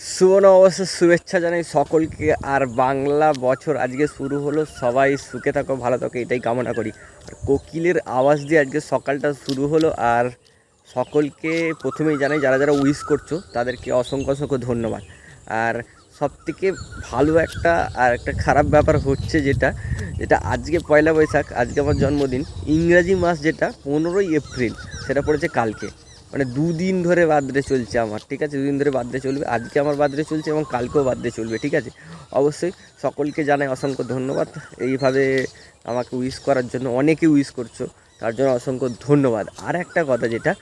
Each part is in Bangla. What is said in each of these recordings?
সুবন অবশ্য শুভেচ্ছা জানাই সকলকে, আর বাংলা বছর আজকে শুরু হলো, সবাই সুখে থাকো, ভালো থাকো, এটাই কামনা করি। কোকিলের আওয়াজ দিয়ে আজকে সকালটা শুরু হলো, আর সকলকে প্রথমেই জানাই, যারা যারা উইশ করছ, তাদেরকে অসংখ্য অসংখ্য ধন্যবাদ। আর সবথেকে ভালো একটা, আর একটা খারাপ ব্যাপার হচ্ছে যেটা যেটা আজকে পয়লা বৈশাখ, আজকে আমার জন্মদিন, ইংরাজি মাস যেটা, পনেরোই এপ্রিল। সেটা পড়েছে কালকে। মানে দুদিন ধরে বার্থডে চলছে আমার, ঠিক আছে? দুদিন ধরে বার্থডে চলবে। আজকে আমার বার্থডে চলছে এবং কালকেও বার্থডে চলবে, ঠিক আছে? অবশ্যই সকলকে জানাই অসংখ্য ধন্যবাদ। এইভাবে আমাকে উইশ করার জন্য অনেকে উইশ করছ, তার জন্য অসংখ্য ধন্যবাদ। আর একটা কথা যেটা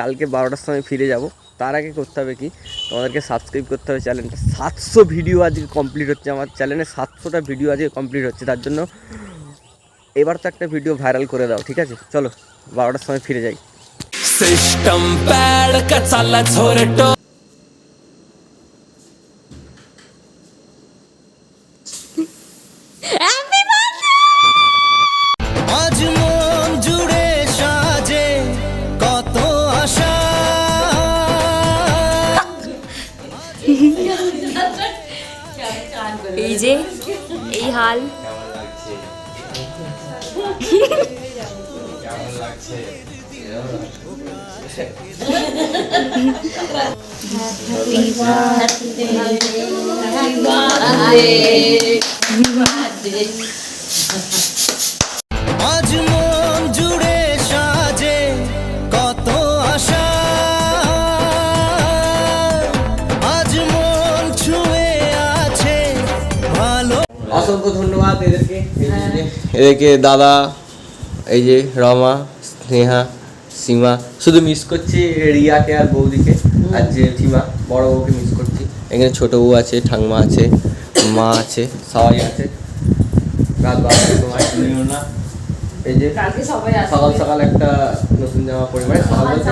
কালকে বারোটার সময় ফিরে যাব, তার আগে করতে হবে কি? তোমাদেরকে সাবস্ক্রাইব করতে হবে চ্যানেলটা সাতশো ভিডিও আজকে কমপ্লিট হচ্ছে আমার চ্যানেলে সাতশোটা ভিডিও আজকে কমপ্লিট হচ্ছে। তার জন্য এবার তো একটা ভিডিও ভাইরাল করে দাও, ঠিক আছে? চলো। বারোটার সময় ফিরে যাই। সিস্টেম প্যাড কা চালা ঝোরে টো এই যে এই হাল। আজ মন জুড়ে সাজে কত আশা। আজ মন ছুঁয়ে আছে ভালো। অসংখ্য ধন্যবাদ এদেরকে। এদেরকে দাদা এই যে রমা স্নেহা সীমা শুধু মিস করছি রিয়াকে আর বৌদিকে আর যে সীমা বড় বউকে মিস করছি। এখানে ছোট বউ আছে ঠাংমা আছে মা আছে সবাই আছে। রাত বারোটার সময়। না এই যে সকাল সকাল একটা নতুন জামা পরে মানে সকাল বলতে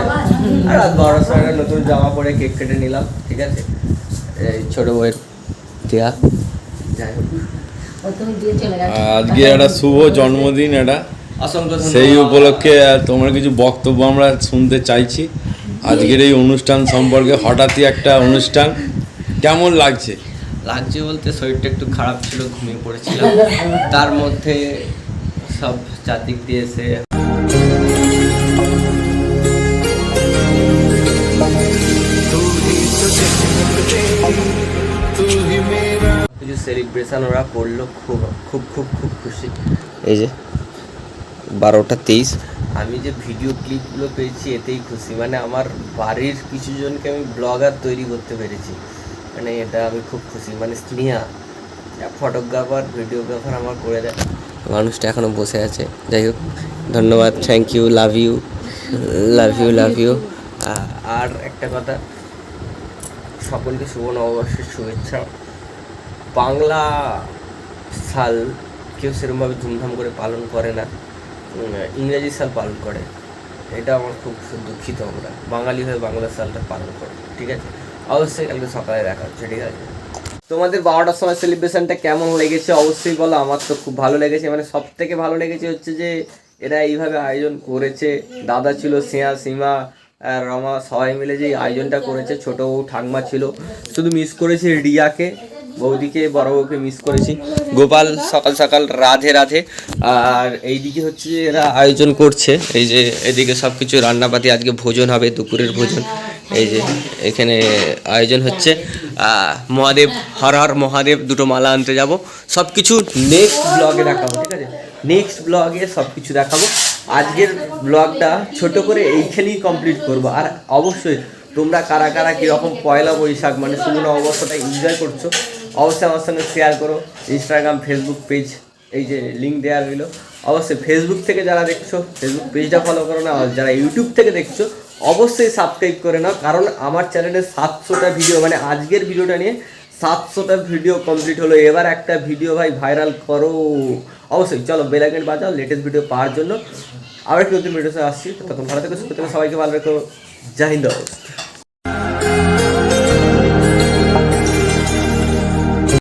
আর রাত বারোটার সময় একটা নতুন জামা পরে কেক কেটে নিলাম ঠিক আছে? এই ছোট বউয়ের দেয়া। যাই হোক। আজকে একটা শুভ জন্মদিন এটা সেই উপলক্ষে তোমার কিছু বক্তব্য আমরা শুনতে চাইছি। আজকের এই অনুষ্ঠান সম্পর্কে হঠাৎই একটা অনুষ্ঠান কেমন লাগছে? লাগছে বলতে শরীরটা একটু খারাপ ছিল ঘুমিয়ে পড়েছিলাম। তার মধ্যে সব চারদিক দিয়ে এসে কিছু সেলিব্রেশন ওরা করল খুব খুব খুব খুব খুশি। এই যে বারোটা তেইশ। আমি যে ভিডিও ক্লিপগুলো পেয়েছি এতেই খুশি। মানে আমার বাড়ির কিছু জনকে আমি ব্লগার তৈরি করতে পেরেছি। মানে এটা আমি খুব খুশি। মানে স্নেহা ফটোগ্রাফার ভিডিওগ্রাফার আমার করে দেয়। মানুষটা এখনও বসে আছে। যাই হোক ধন্যবাদ। Thank you love you love you love you আর একটা কথা সকলকে শুভ নববর্ষের শুভেচ্ছা। বাংলা সাল কেউ সেরকমভাবে ধুমধাম করে পালন করে না। ইংরেজি সাল পালন করে। এটা আমার খুব দুঃখিত আমরা। বাঙালি হয়ে বাংলা সালটা পালন করে, ঠিক আছে? অবশ্যই কালকে সকালে দেখা হচ্ছে, ঠিক আছে? তোমাদের বারোটার সময় সেলিব্রেশনটা কেমন লেগেছে অবশ্যই বলো, আমার তো খুব ভালো লেগেছে। মানে সব থেকে ভালো লেগেছে হচ্ছে যে, এরা এইভাবে আয়োজন করেছে। দাদা ছিল সিয়া, সীমা রমা, সবাই মিলে যে আয়োজনটা করেছে। ছোট ঠাকমা ছিল। শুধু মিস করেছি রিয়াকে। বৌদিকে, বড় বউকে মিস করেছি। গোপাল সকাল সকাল রাধে রাধে। আর এইদিকে হচ্ছে এরা আয়োজন করছে। এই যে এদিকে সব কিছু রান্নাপাতি আজকে ভোজন হবে, দুপুরের ভোজন। এই যে এখানে আয়োজন হচ্ছে। মহাদেব, হর হর মহাদেব, দুটো মালা আনতে যাব। সব কিছু নেক্সট ব্লগে দেখাবো, ঠিক আছে? নেক্সট ব্লগে সব কিছু দেখাবো। আজকের ব্লগটা ছোট করে এইখানেই কমপ্লিট করব। আর অবশ্যই তোমরা কারা কারা কীরকম পয়লা বৈশাখ মানে শুভ নববর্ষটা এনজয় করছ অবশ্যই আমার সঙ্গে শেয়ার করো ইনস্টাগ্রাম ফেসবুক পেজ এই যে লিঙ্ক দেওয়া রইল। অবশ্যই ফেসবুক থেকে যারা দেখছ ফেসবুক পেজটা ফলো করো না যারা ইউটিউব থেকে দেখছ, অবশ্যই সাবস্ক্রাইব করে নাও, কারণ আমার চ্যানেলে সাতশোটা ভিডিও মানে আজকের ভিডিওটা নিয়ে সাতশোটা ভিডিও কমপ্লিট হলো। এবার একটা ভিডিও ভাই ভাইরাল করো। অবশ্যই, চলো বেলাইকেট বাজাও লেটেস্ট ভিডিও পাওয়ার জন্য। আবার একটু নতুন ভিডিও আসছি তখন ভালো থেকে, সবাইকে ভালো রেখো। জয় হিন্দ।